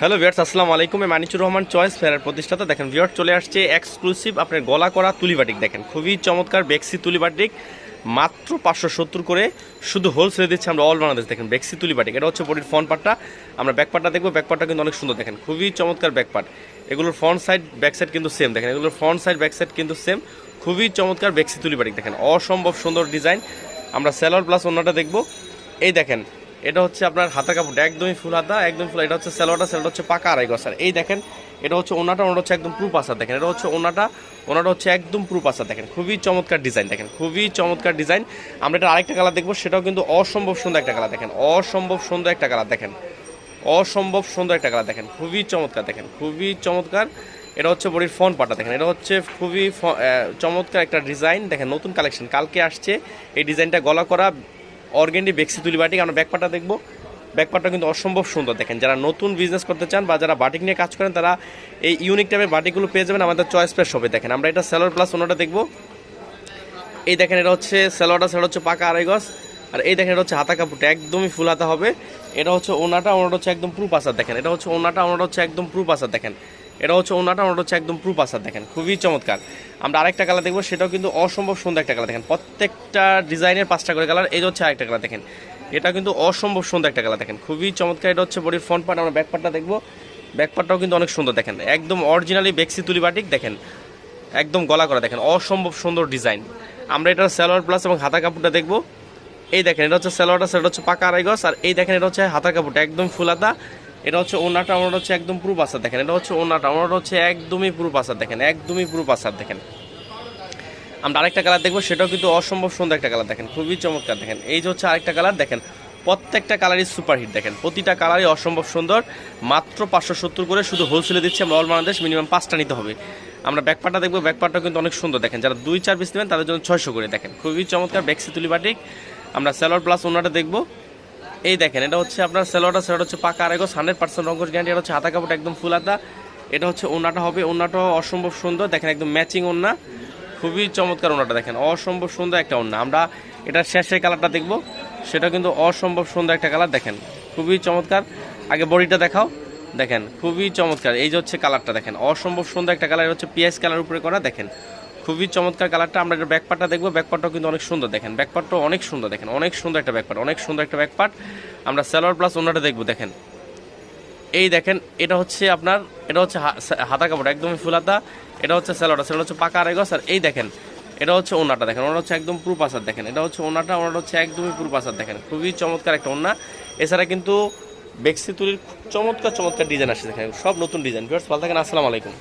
Hello viewers আসসালামু আলাইকুম। আমি মানিচুর রহমান চয়েস ফেয়ারের প্রতিষ্ঠাতা। দেখেন ভিয়ার চলে আসছে এক্সক্লুসিভ আপনার গলা করা তুলিবাটিক দেখেন, খুবই চমৎকার বেক্সি তুলিবাটিক মাত্র পাঁচশো সত্তর করে শুধু হোলসেলে দিচ্ছে আমরা অল বাংলাদেশ দেখেন, বেক্সি তুলিবাটিক এটা হচ্ছে বডির ফ্রন্ট পার্টটা আমরা ব্যাক পার্টটা দেখব। ব্যাক পার্টটা কিন্তু অনেক সুন্দর। দেখেন, খুবই চমৎকার ব্যাক পার্ট এগুলোর ফ্রন্ট সাইড ব্যাক সাইড কিন্তু সেম দেখেন, এগুলোর ফ্রন্ট সাইড ব্যাক সাইড কিন্তু সেম খুবই চমৎকার বেক্সি তুলিবাটিক দেখেন, অসম্ভব সুন্দর ডিজাইন আমরা সেলর প্লাস অন্যটা দেখব। এই দেখেন এটা হচ্ছে আপনার হাতা কাপড় একদমই ফুল হাতা একদম ফুল এটা হচ্ছে সেলোয়ারটা সেলোয়ার হচ্ছে পাকা আড়াই গজ। আর এই দেখেন, এটা হচ্ছে ওনাটা ওনাটা হচ্ছে একদম প্রুপ আসার দেখেন, এটা হচ্ছে ওনাটা ওনাটা হচ্ছে একদম প্রুপ আসার দেখেন, খুবই চমৎকার ডিজাইন দেখেন, খুবই চমৎকার ডিজাইন আমরা এটা আরেকটা কালার দেখব, সেটাও কিন্তু অসম্ভব সুন্দর একটা কালার দেখেন, অসম্ভব সুন্দর একটা কালার দেখেন, অসম্ভব সুন্দর একটা কালার দেখেন, খুবই চমৎকার, দেখেন, খুবই চমৎকার। এটা হচ্ছে বডির ফোন পাটা, দেখেন, এটা হচ্ছে খুবই চমৎকার একটা ডিজাইন দেখেন, নতুন কালেকশন কালকে আসছে, এই ডিজাইনটা গলা করা অর্গেন্ডি বেক্সি তুলি বাটিক, আমরা ব্যাকপাটা দেখব। ব্যাকপাটটা কিন্তু অসম্ভব সুন্দর, দেখেন। যারা নতুন বিজনেস করতে চান বা যারা বাটিক নিয়ে কাজ করেন, তারা এই ইউনিক টাইপের বাটিকগুলো পেয়ে যাবেন আমাদের চয়েস পেস হবে দেখেন, আমরা এটা সেলোর প্লাস ওনাটা দেখব। এই দেখেন, এটা হচ্ছে সেলোয়ারটা সেটা হচ্ছে পাকা আড়াই গজ। আর এই দেখেন, এটা হচ্ছে হাতা কাপড়টা, একদমই ফুল হাতা হবে। এটা হচ্ছে ওনাটা ওনাটা হচ্ছে একদম প্রুফ আসার দেখেন। এটা হচ্ছে ওনাটা ওনাটা হচ্ছে একদম প্রুফ আসার দেখেন। এটা হচ্ছে ওনাটা ওনাটা হচ্ছে একদম প্রুফ আসার দেখেন, খুবই চমৎকার। আমরা আরেকটা কালার দেখব, সেটাও কিন্তু অসম্ভব সুন্দর একটা কালার দেখেন, প্রত্যেকটা ডিজাইনের পাঁচটা করে কালার এই হচ্ছে আরেকটা কালার দেখেন, এটা কিন্তু অসম্ভব সুন্দর একটা কালার দেখেন, খুবই চমৎকার, এটা হচ্ছে বডির ফ্রন্ট পার্ট আমরা ব্যাক পার্টটা দেখব। ব্যাক পার্টটাও কিন্তু অনেক সুন্দর, দেখেন, একদম অরিজিনালি বেক্সি তুলি বাটিক, দেখেন, একদম গলা করা, দেখেন, অসম্ভব সুন্দর ডিজাইন আমরা এটা সালোয়ার প্লাস এবং হাতা কাপড়টা দেখব। এই দেখেন, এটা হচ্ছে সালোয়ারটা, সেটা হচ্ছে পাকা আড়াই গজ, আর এই দেখেন, এটা হচ্ছে হাতা কাপড়টা, একদম ফুলাতা এটা হচ্ছে ওনাটা ওনাটা হচ্ছে একদম পুরো পাসার দেখেন। এটা হচ্ছে ওনাটা ওনাটা হচ্ছে একদমই পুরো পাসার দেখেন, একদমই পুরো পাসার দেখেন। আমরা আরেকটা কালার দেখব, সেটাও কিন্তু অসম্ভব সুন্দর একটা কালার দেখেন, খুবই চমৎকার দেখেন। এই যে হচ্ছে আরেকটা কালার দেখেন, প্রত্যেকটা কালারই সুপারহিট দেখেন, প্রতিটা কালারই অসম্ভব সুন্দর, মাত্র পাঁচশো সত্তর করে শুধু হোলসেলে দিচ্ছে, আমরা অল বাংলাদেশ মিনিমাম পাঁচটা নিতে হবে। আমরা ব্যাকপারটা দেখব ব্যাকপারটা কিন্তু অনেক সুন্দর দেখেন, যারা দুই চার পিস নেবেন তাদের জন্য ছয়শো করে দেখেন, খুবই চমৎকার ব্যাক্সি তুলি বাটিক আমরা সেলোয়ার প্লাস ওনাটা দেখব। এই দেখেন, এটা হচ্ছে আপনার সেলোয়ারটা সেটা হচ্ছে পাকা আরেগো হান্ড্রেড পার্সেন্ট রঙ্গস গ্যারান্টি এটা হচ্ছে হাতা কাপড় একদম ফুল হাতা এটা হচ্ছে ওনাটা হবে ওনাটাও অসম্ভব সুন্দর, দেখেন একদম ম্যাচিং ওনা খুবই চমৎকার ওনাটা দেখেন, অসম্ভব সুন্দর একটা ওনা আমরা এটার শেষের কালারটা দেখব, সেটা কিন্তু অসম্ভব সুন্দর একটা কালার দেখেন, খুবই চমৎকার। আগে বডিটা দেখাও, দেখেন, খুবই চমৎকার। এই যে হচ্ছে কালারটা দেখেন, অসম্ভব সুন্দর একটা কালার হচ্ছে পিএস কালার উপরে করা, দেখেন। খুবই চমৎকার কালারটা। আমরা এটা ব্যাকপার্টটা দেখব। ব্যাকপার্টটাও কিন্তু অনেক সুন্দর দেখেন। ব্যাকপার্টটাও অনেক সুন্দর দেখেন। অনেক সুন্দর একটা ব্যাকপার্ট অনেক সুন্দর একটা ব্যাকপার্ট আমরা সেলোয়ার প্লাস ওনাটা দেখব, দেখেন। এই দেখেন, এটা হচ্ছে আপনার, এটা হচ্ছে হাতা কাপড়, একদমই ফুল হাতা। এটা হচ্ছে স্যালোটা সেটা হচ্ছে পাকা আড়াই গজ আর এই দেখেন, এটা হচ্ছে ওনাটা, দেখেন। ওনাটা হচ্ছে একদম পুরো পাসার দেখেন। এটা হচ্ছে ওনাটা ওনাটা হচ্ছে একদমই পুরো পাসার দেখেন। খুবই চমৎকার একটা ওনা এছাড়া কিন্তু বেক্সি তুলির চমৎকার চমৎকার ডিজাইন আসছে, দেখেন। সব নতুন ডিজাইন। ভিউয়ার্স, ভালো থাকেন, আসসালামু আলাইকুম।